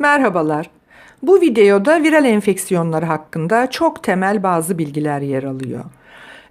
Merhabalar. Bu videoda viral enfeksiyonlar hakkında çok temel bazı bilgiler yer alıyor.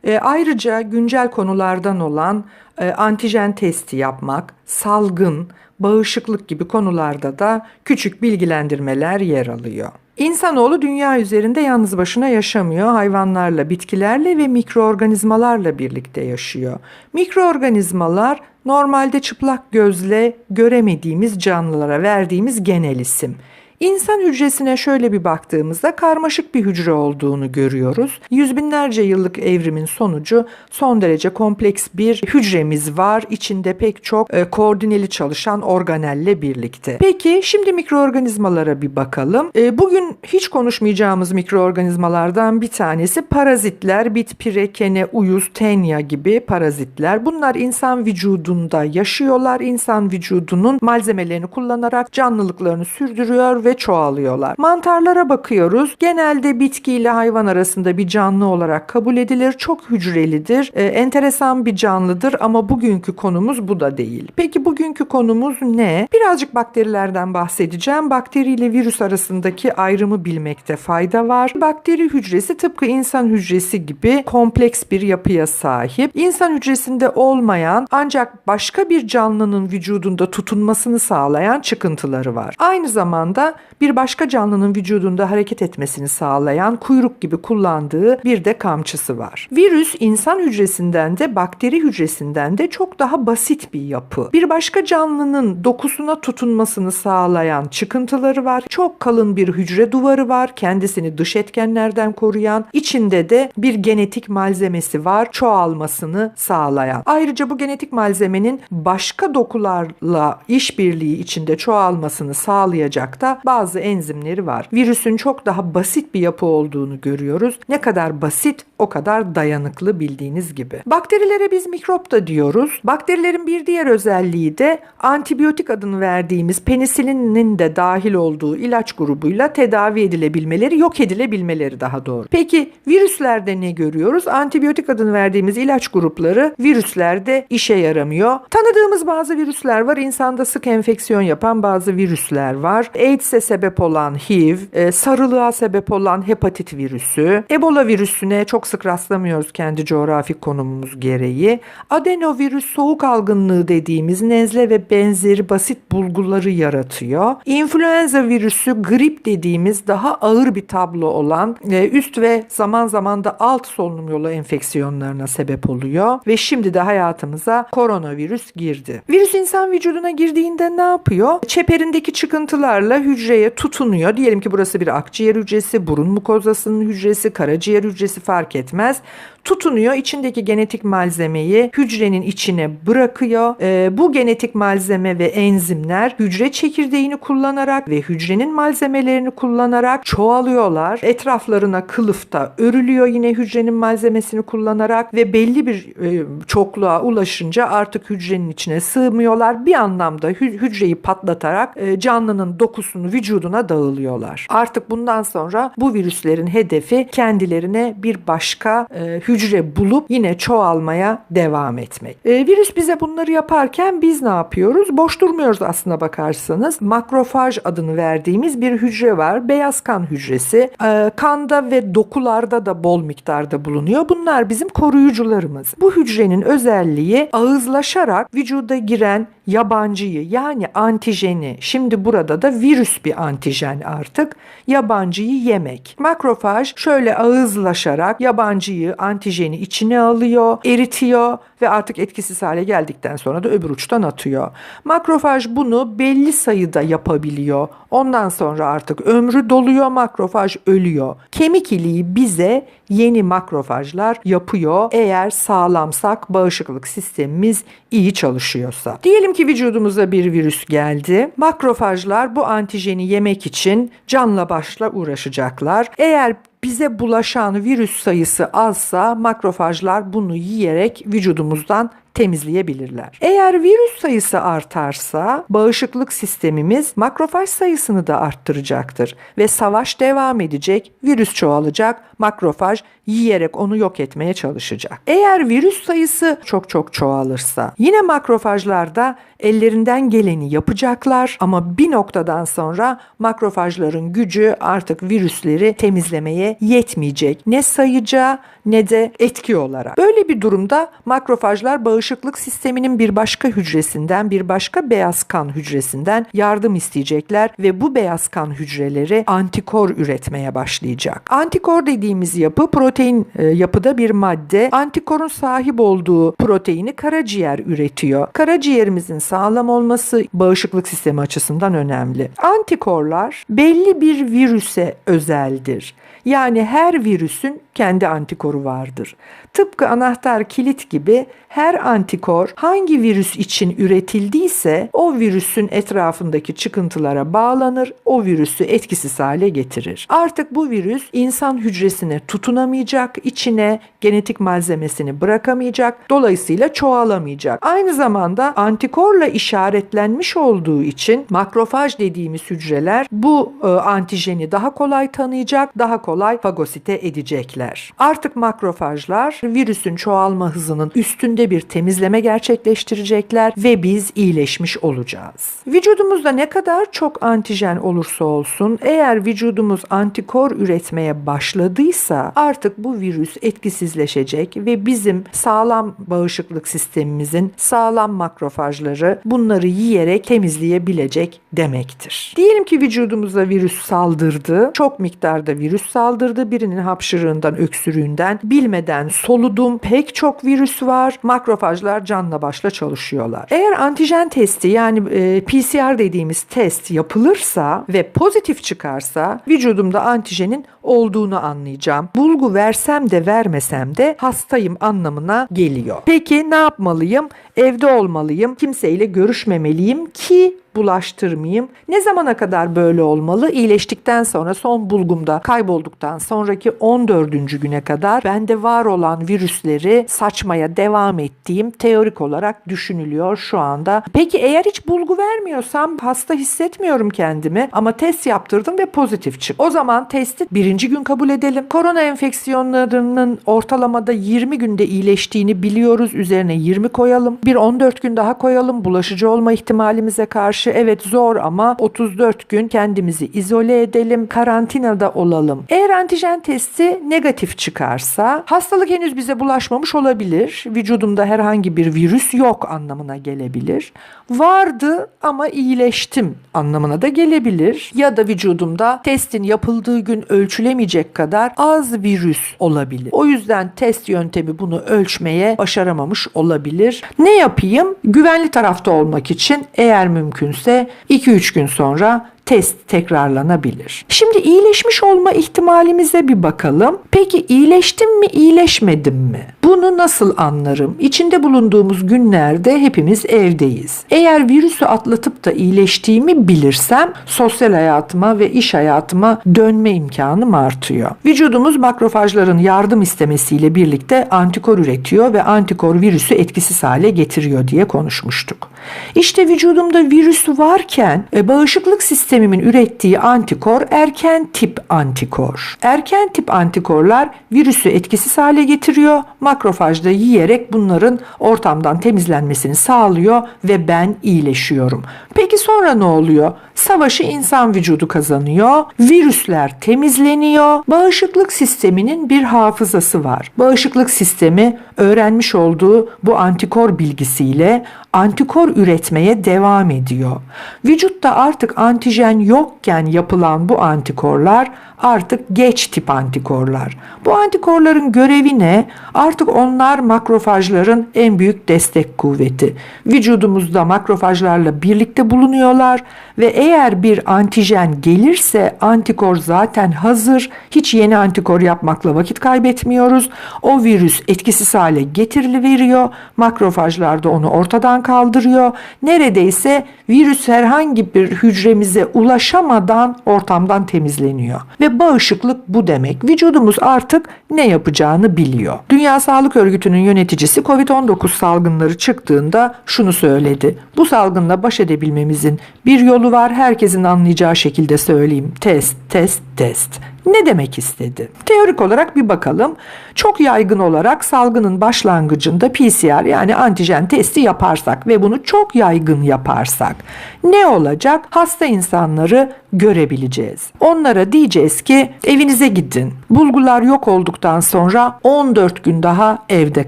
E, ayrıca güncel konulardan olan e, antijen testi yapmak, salgın, bağışıklık gibi konularda da küçük bilgilendirmeler yer alıyor. İnsanoğlu dünya üzerinde yalnız başına yaşamıyor. Hayvanlarla, bitkilerle ve mikroorganizmalarla birlikte yaşıyor. Mikroorganizmalar normalde çıplak gözle göremediğimiz canlılara verdiğimiz genel isim. İnsan hücresine şöyle bir baktığımızda karmaşık bir hücre olduğunu görüyoruz. Yüz binlerce yıllık evrimin sonucu son derece kompleks bir hücremiz var. İçinde pek çok e, koordineli çalışan organelle birlikte. Peki şimdi mikroorganizmalara bir bakalım. E, bugün hiç konuşmayacağımız mikroorganizmalardan bir tanesi parazitler, bit, pire, kene, uyuz, tenya gibi parazitler. Bunlar insan vücudunda yaşıyorlar. İnsan vücudunun malzemelerini kullanarak canlılıklarını sürdürüyor ve ve çoğalıyorlar. Mantarlara bakıyoruz. Genelde bitki ile hayvan arasında bir canlı olarak kabul edilir. Çok hücrelidir. E, enteresan bir canlıdır ama bugünkü konumuz bu da değil. Peki bugünkü konumuz ne? Birazcık bakterilerden bahsedeceğim. Bakteri ile virüs arasındaki ayrımı bilmekte fayda var. Bakteri hücresi tıpkı insan hücresi gibi kompleks bir yapıya sahip. İnsan hücresinde olmayan ancak başka bir canlının vücudunda tutunmasını sağlayan çıkıntıları var. Aynı zamanda bir başka canlının vücudunda hareket etmesini sağlayan kuyruk gibi kullandığı bir de kamçısı var. Virüs insan hücresinden de bakteri hücresinden de çok daha basit bir yapı. Bir başka canlının dokusuna tutunmasını sağlayan çıkıntıları var. Çok kalın bir hücre duvarı var. Kendisini dış etkenlerden koruyan. içinde de bir genetik malzemesi var. Çoğalmasını sağlayan. Ayrıca bu genetik malzemenin başka dokularla işbirliği içinde çoğalmasını sağlayacak da bazı enzimleri var. Virüsün çok daha basit bir yapı olduğunu görüyoruz. Ne kadar basit o kadar dayanıklı bildiğiniz gibi. Bakterilere biz mikrop da diyoruz. Bakterilerin bir diğer özelliği de antibiyotik adını verdiğimiz penisilinin de dahil olduğu ilaç grubuyla tedavi edilebilmeleri, yok edilebilmeleri daha doğru. Peki virüslerde ne görüyoruz? Antibiyotik adını verdiğimiz ilaç grupları virüslerde işe yaramıyor. Tanıdığımız bazı virüsler var. İnsanda sık enfeksiyon yapan bazı virüsler var. AIDS'e sebep olan HIV, e, sarılığa sebep olan hepatit virüsü, Ebola virüsüne çok sık rastlamıyoruz kendi coğrafi konumumuz gereği. Adenovirüs soğuk algınlığı dediğimiz nezle ve benzeri basit bulguları yaratıyor. İnfluenza virüsü grip dediğimiz daha ağır bir tablo olan e, üst ve zaman zaman da alt solunum yolu enfeksiyonlarına sebep oluyor ve şimdi de hayatımıza koronavirüs girdi. Virüs insan vücuduna girdiğinde ne yapıyor? Çeperindeki çıkıntılarla hücre hücreye tutunuyor. Diyelim ki burası bir akciğer hücresi, burun mukozasının hücresi, karaciğer hücresi fark etmez tutunuyor. İçindeki genetik malzemeyi hücrenin içine bırakıyor. E, bu genetik malzeme ve enzimler hücre çekirdeğini kullanarak ve hücrenin malzemelerini kullanarak çoğalıyorlar. Etraflarına kılıfta örülüyor yine hücrenin malzemesini kullanarak ve belli bir e, çokluğa ulaşınca artık hücrenin içine sığmıyorlar. Bir anlamda hü- hücreyi patlatarak e, canlının dokusunu vücuduna dağılıyorlar. Artık bundan sonra bu virüslerin hedefi kendilerine bir başka e, hücre bulup yine çoğalmaya devam etmek. E, virüs bize bunları yaparken biz ne yapıyoruz? Boş durmuyoruz aslına bakarsanız. Makrofaj adını verdiğimiz bir hücre var. Beyaz kan hücresi. E, kanda ve dokularda da bol miktarda bulunuyor. Bunlar bizim koruyucularımız. Bu hücrenin özelliği ağızlaşarak vücuda giren yabancıyı yani antijeni şimdi burada da virüs bir antijen artık yabancıyı yemek. Makrofaj şöyle ağızlaşarak yabancıyı antijeni içine alıyor, eritiyor ve artık etkisiz hale geldikten sonra da öbür uçtan atıyor. Makrofaj bunu belli sayıda yapabiliyor. Ondan sonra artık ömrü doluyor, makrofaj ölüyor. Kemik iliği bize yeni makrofajlar yapıyor eğer sağlamsak bağışıklık sistemimiz iyi çalışıyorsa. Diyelim ki vücudumuza bir virüs geldi. Makrofajlar bu antijeni yemek için canla başla uğraşacaklar. Eğer bize bulaşan virüs sayısı azsa makrofajlar bunu yiyerek vücudumuzdan temizleyebilirler. Eğer virüs sayısı artarsa bağışıklık sistemimiz makrofaj sayısını da arttıracaktır ve savaş devam edecek, virüs çoğalacak, makrofaj yiyerek onu yok etmeye çalışacak. Eğer virüs sayısı çok çok çoğalırsa yine makrofajlar da ellerinden geleni yapacaklar ama bir noktadan sonra makrofajların gücü artık virüsleri temizlemeye yetmeyecek. Ne sayıca ne de etki olarak. Böyle bir durumda makrofajlar bağışıklık sisteminin bir başka hücresinden, bir başka beyaz kan hücresinden yardım isteyecekler ve bu beyaz kan hücreleri antikor üretmeye başlayacak. Antikor dediğimiz yapı protein e, yapıda bir madde. Antikorun sahip olduğu proteini karaciğer üretiyor. Karaciğerimizin sağlam olması bağışıklık sistemi açısından önemli. Antikorlar belli bir virüse özeldir. Yani her virüsün kendi antikoru vardır. Tıpkı anahtar kilit gibi her antikor hangi virüs için üretildiyse o virüsün etrafındaki çıkıntılara bağlanır, o virüsü etkisiz hale getirir. Artık bu virüs insan hücresine tutunamayacak, içine genetik malzemesini bırakamayacak, dolayısıyla çoğalamayacak. Aynı zamanda antikorla işaretlenmiş olduğu için makrofaj dediğimiz hücreler bu e, antijeni daha kolay tanıyacak, daha kolay fagosite edecekler. Artık makrofajlar virüsün çoğalma hızının üstünde bir temizleme gerçekleştirecekler ve biz iyileşmiş olacağız. Vücudumuzda ne kadar çok antijen olursa olsun eğer vücudumuz antikor üretmeye başladıysa artık bu virüs etkisizleşecek ve bizim sağlam bağışıklık sistemimizin sağlam makrofajları bunları yiyerek temizleyebilecek demektir. Diyelim ki vücudumuza virüs saldırdı. Çok miktarda virüs saldırdı. Birinin hapşırığından, öksürüğünden bilmeden soludum. Pek çok virüs var. Makrofajlar canla başla çalışıyorlar. Eğer antijen testi yani e, PCR dediğimiz test yapılırsa ve pozitif çıkarsa vücudumda antijenin olduğunu anlayacağım. Bulgu versem de vermesem de hastayım anlamına geliyor. Peki ne yapmalıyım? Evde olmalıyım. Kimseyle görüşmemeliyim ki bulaştırmayayım. Ne zamana kadar böyle olmalı? İyileştikten sonra son bulgumda kaybolduktan sonraki 14. güne kadar bende var olan virüsleri saçmaya devam ettiğim teorik olarak düşünülüyor şu anda. Peki eğer hiç bulgu vermiyorsam hasta hissetmiyorum kendimi ama test yaptırdım ve pozitif çık. O zaman testi birinci gün kabul edelim. Korona enfeksiyonlarının ortalamada 20 günde iyileştiğini biliyoruz. Üzerine 20 koyalım. Bir 14 gün daha koyalım. Bulaşıcı olma ihtimalimize karşı evet zor ama 34 gün kendimizi izole edelim. Karantinada olalım. Eğer antijen testi negatif çıkarsa hastalık henüz bize bulaşmamış olabilir. Vücudumda herhangi bir virüs yok anlamına gelebilir. Vardı ama iyileştim anlamına da gelebilir. Ya da vücudumda testin yapıldığı gün ölçülemeyecek kadar az virüs olabilir. O yüzden test yöntemi bunu ölçmeye başaramamış olabilir. Ne yapayım? Güvenli tarafta olmak için eğer mümkünse 2-3 gün sonra test tekrarlanabilir. Şimdi iyileşmiş olma ihtimalimize bir bakalım. Peki iyileştim mi, iyileşmedim mi? Bunu nasıl anlarım? İçinde bulunduğumuz günlerde hepimiz evdeyiz. Eğer virüsü atlatıp da iyileştiğimi bilirsem sosyal hayatıma ve iş hayatıma dönme imkanım artıyor. Vücudumuz makrofajların yardım istemesiyle birlikte antikor üretiyor ve antikor virüsü etkisiz hale getiriyor diye konuşmuştuk. İşte vücudumda virüs varken e, bağışıklık sistemimin ürettiği antikor erken tip antikor. Erken tip antikorlar virüsü etkisiz hale getiriyor. Makrofajda yiyerek bunların ortamdan temizlenmesini sağlıyor ve ben iyileşiyorum. Peki sonra ne oluyor? Savaşı insan vücudu kazanıyor. Virüsler temizleniyor. Bağışıklık sisteminin bir hafızası var. Bağışıklık sistemi öğrenmiş olduğu bu antikor bilgisiyle antikor üretmeye devam ediyor. Vücutta artık antijen yokken yapılan bu antikorlar artık geç tip antikorlar. Bu antikorların görevi ne? Artık onlar makrofajların en büyük destek kuvveti. Vücudumuzda makrofajlarla birlikte bulunuyorlar ve eğer bir antijen gelirse antikor zaten hazır. Hiç yeni antikor yapmakla vakit kaybetmiyoruz. O virüs etkisiz hale getiriliveriyor. Makrofajlar da onu ortadan kaldırıyor. Neredeyse virüs herhangi bir hücremize ulaşamadan ortamdan temizleniyor. Ve bağışıklık bu demek. Vücudumuz artık ne yapacağını biliyor. Dünya Sağlık Sağlık Örgütü'nün yöneticisi COVID-19 salgınları çıktığında şunu söyledi. Bu salgınla baş edebilmemizin bir yolu var. Herkesin anlayacağı şekilde söyleyeyim. Test, test, test. Ne demek istedi? Teorik olarak bir bakalım. Çok yaygın olarak salgının başlangıcında PCR yani antijen testi yaparsak ve bunu çok yaygın yaparsak ne olacak? Hasta insanları görebileceğiz. Onlara diyeceğiz ki evinize gidin. Bulgular yok olduktan sonra 14 gün daha evde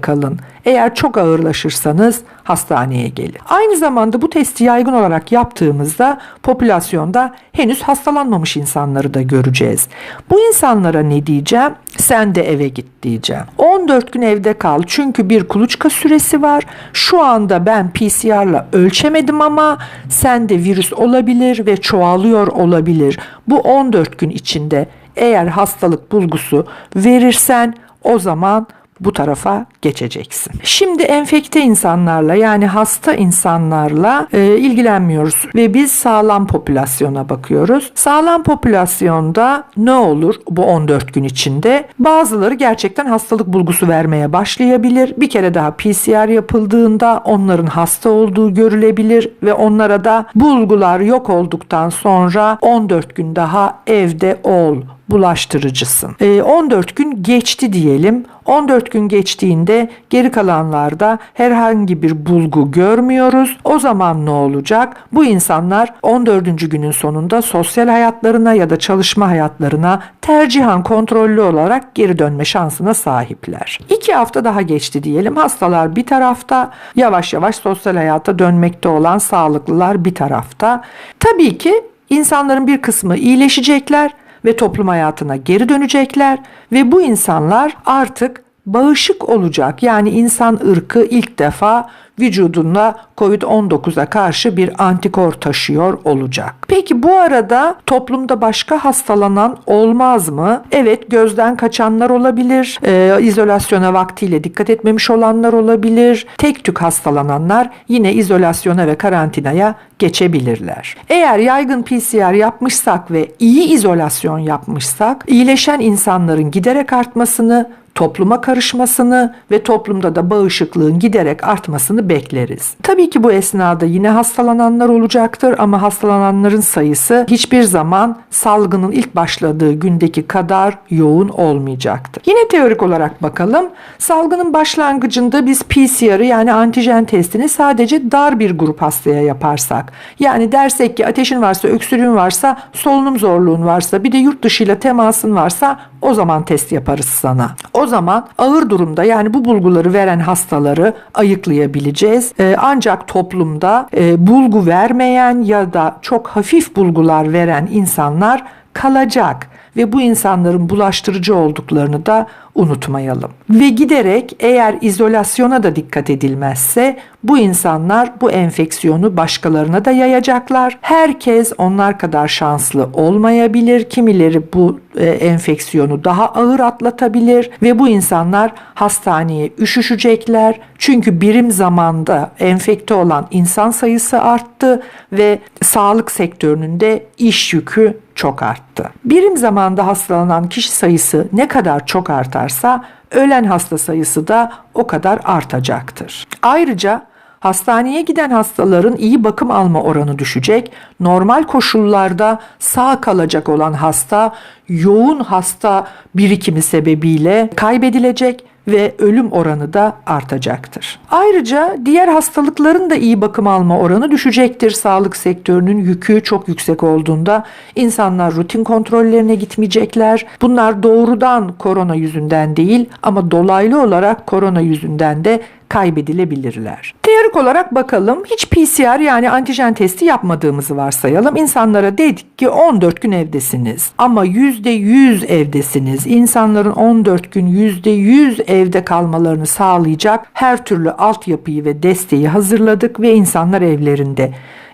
kalın. Eğer çok ağırlaşırsanız hastaneye gelin. Aynı zamanda bu testi yaygın olarak yaptığımızda popülasyonda henüz hastalanmamış insanları da göreceğiz. Bu insanlara ne diyeceğim? Sen de eve git diyeceğim. 14 gün evde kal çünkü bir kuluçka süresi var. Şu anda ben PCR'la ölçemedim ama sende virüs olabilir ve çoğalıyor olabilir. Bu 14 gün içinde eğer hastalık bulgusu verirsen o zaman bu tarafa geçeceksin. Şimdi enfekte insanlarla yani hasta insanlarla e, ilgilenmiyoruz ve biz sağlam popülasyona bakıyoruz. Sağlam popülasyonda ne olur bu 14 gün içinde? Bazıları gerçekten hastalık bulgusu vermeye başlayabilir. Bir kere daha PCR yapıldığında onların hasta olduğu görülebilir ve onlara da bulgular yok olduktan sonra 14 gün daha evde ol bulaştırıcısın. E, 14 gün geçti diyelim. 14 gün geçtiğinde geri kalanlarda herhangi bir bulgu görmüyoruz. O zaman ne olacak? Bu insanlar 14. günün sonunda sosyal hayatlarına ya da çalışma hayatlarına tercihan kontrollü olarak geri dönme şansına sahipler. 2 hafta daha geçti diyelim. Hastalar bir tarafta, yavaş yavaş sosyal hayata dönmekte olan sağlıklılar bir tarafta. Tabii ki insanların bir kısmı iyileşecekler ve toplum hayatına geri dönecekler ve bu insanlar artık bağışık olacak. Yani insan ırkı ilk defa vücudunda COVID-19'a karşı bir antikor taşıyor olacak. Peki bu arada toplumda başka hastalanan olmaz mı? Evet gözden kaçanlar olabilir. Ee, izolasyona vaktiyle dikkat etmemiş olanlar olabilir. Tek tük hastalananlar yine izolasyona ve karantinaya geçebilirler. Eğer yaygın PCR yapmışsak ve iyi izolasyon yapmışsak iyileşen insanların giderek artmasını topluma karışmasını ve toplumda da bağışıklığın giderek artmasını bekleriz. Tabii ki bu esnada yine hastalananlar olacaktır ama hastalananların sayısı hiçbir zaman salgının ilk başladığı gündeki kadar yoğun olmayacaktır. Yine teorik olarak bakalım. Salgının başlangıcında biz PCR'ı yani antijen testini sadece dar bir grup hastaya yaparsak yani dersek ki ateşin varsa, öksürüğün varsa, solunum zorluğun varsa, bir de yurt dışıyla temasın varsa o zaman test yaparız sana. O zaman ağır durumda yani bu bulguları veren hastaları ayıklayabileceğiz. Ee, ancak toplumda e, bulgu vermeyen ya da çok hafif bulgular veren insanlar kalacak ve bu insanların bulaştırıcı olduklarını da unutmayalım. Ve giderek eğer izolasyona da dikkat edilmezse bu insanlar bu enfeksiyonu başkalarına da yayacaklar. Herkes onlar kadar şanslı olmayabilir. Kimileri bu e, enfeksiyonu daha ağır atlatabilir ve bu insanlar hastaneye üşüşecekler. Çünkü birim zamanda enfekte olan insan sayısı arttı ve sağlık sektörünün de iş yükü çok arttı. Birim zamanda hastalanan kişi sayısı ne kadar çok artarsa ölen hasta sayısı da o kadar artacaktır. Ayrıca Hastaneye giden hastaların iyi bakım alma oranı düşecek. Normal koşullarda sağ kalacak olan hasta yoğun hasta birikimi sebebiyle kaybedilecek ve ölüm oranı da artacaktır. Ayrıca diğer hastalıkların da iyi bakım alma oranı düşecektir. Sağlık sektörünün yükü çok yüksek olduğunda insanlar rutin kontrollerine gitmeyecekler. Bunlar doğrudan korona yüzünden değil ama dolaylı olarak korona yüzünden de kaybedilebilirler. Teorik olarak bakalım hiç PCR yani antijen testi yapmadığımızı varsayalım. İnsanlara dedik ki 14 gün evdesiniz ama %100 evdesiniz. İnsanların 14 gün %100 evde kalmalarını sağlayacak her türlü altyapıyı ve desteği hazırladık ve insanlar evlerinde.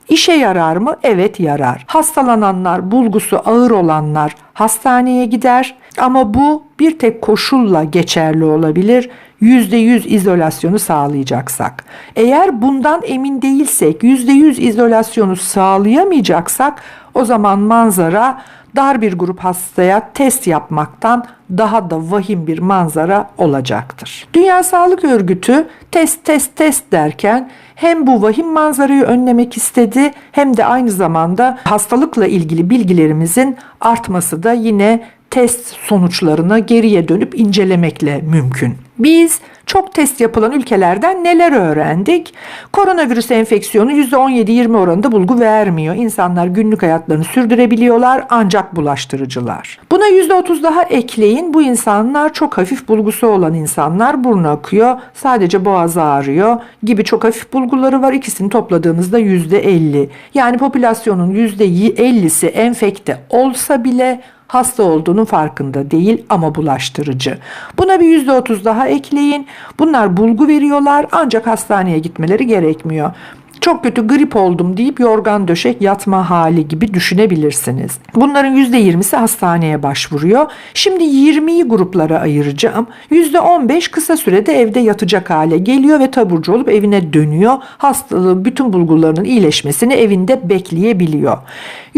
İşe yarar mı? Evet yarar. Hastalananlar, bulgusu ağır olanlar hastaneye gider Ama bu bir tek koşulla geçerli olabilir. %100 izolasyonu sağlayacaksak. Eğer bundan emin değilsek, %100 izolasyonu sağlayamayacaksak o zaman manzara dar bir grup hastaya test yapmaktan daha da vahim bir manzara olacaktır. Dünya Sağlık Örgütü test test test derken hem bu vahim manzarayı önlemek istedi hem de aynı zamanda hastalıkla ilgili bilgilerimizin artması da yine test sonuçlarını geriye dönüp incelemekle mümkün. Biz çok test yapılan ülkelerden neler öğrendik? Koronavirüs enfeksiyonu %17-20 oranında bulgu vermiyor. İnsanlar günlük hayatlarını sürdürebiliyorlar ancak bulaştırıcılar. Buna %30 daha ekleyin. Bu insanlar çok hafif bulgusu olan insanlar. Burnu akıyor, sadece boğazı ağrıyor gibi çok hafif bulguları var. İkisini topladığımızda %50. Yani popülasyonun %50'si enfekte olsa bile hasta olduğunun farkında değil ama bulaştırıcı. Buna bir %30 daha ekleyin. Bunlar bulgu veriyorlar ancak hastaneye gitmeleri gerekmiyor. Çok kötü grip oldum deyip yorgan döşek yatma hali gibi düşünebilirsiniz. Bunların %20'si hastaneye başvuruyor. Şimdi 20'yi gruplara ayıracağım. %15 kısa sürede evde yatacak hale geliyor ve taburcu olup evine dönüyor. Hastalığın bütün bulgularının iyileşmesini evinde bekleyebiliyor.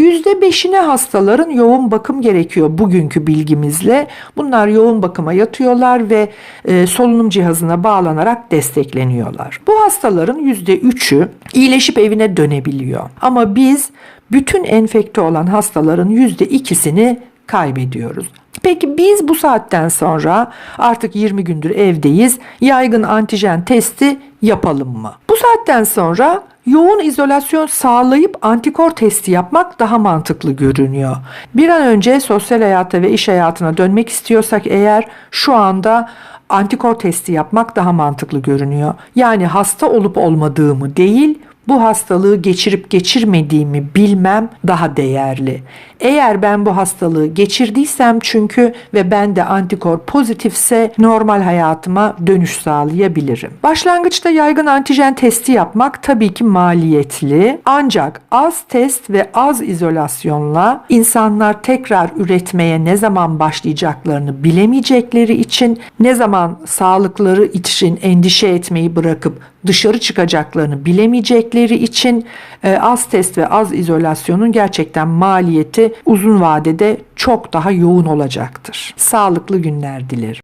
%5'ine hastaların yoğun bakım gerekiyor bugünkü bilgimizle. Bunlar yoğun bakıma yatıyorlar ve e, solunum cihazına bağlanarak destekleniyorlar. Bu hastaların %3'ü iyileşip evine dönebiliyor. Ama biz bütün enfekte olan hastaların %2'sini kaybediyoruz. Peki biz bu saatten sonra artık 20 gündür evdeyiz. Yaygın antijen testi yapalım mı? Bu saatten sonra yoğun izolasyon sağlayıp antikor testi yapmak daha mantıklı görünüyor. Bir an önce sosyal hayata ve iş hayatına dönmek istiyorsak eğer şu anda antikor testi yapmak daha mantıklı görünüyor. Yani hasta olup olmadığımı değil, bu hastalığı geçirip geçirmediğimi bilmem daha değerli. Eğer ben bu hastalığı geçirdiysem çünkü ve ben de antikor pozitifse normal hayatıma dönüş sağlayabilirim. Başlangıçta yaygın antijen testi yapmak tabii ki maliyetli. Ancak az test ve az izolasyonla insanlar tekrar üretmeye ne zaman başlayacaklarını bilemeyecekleri için ne zaman sağlıkları için endişe etmeyi bırakıp dışarı çıkacaklarını bilemeyecekleri için e, az test ve az izolasyonun gerçekten maliyeti uzun vadede çok daha yoğun olacaktır. Sağlıklı günler dilerim.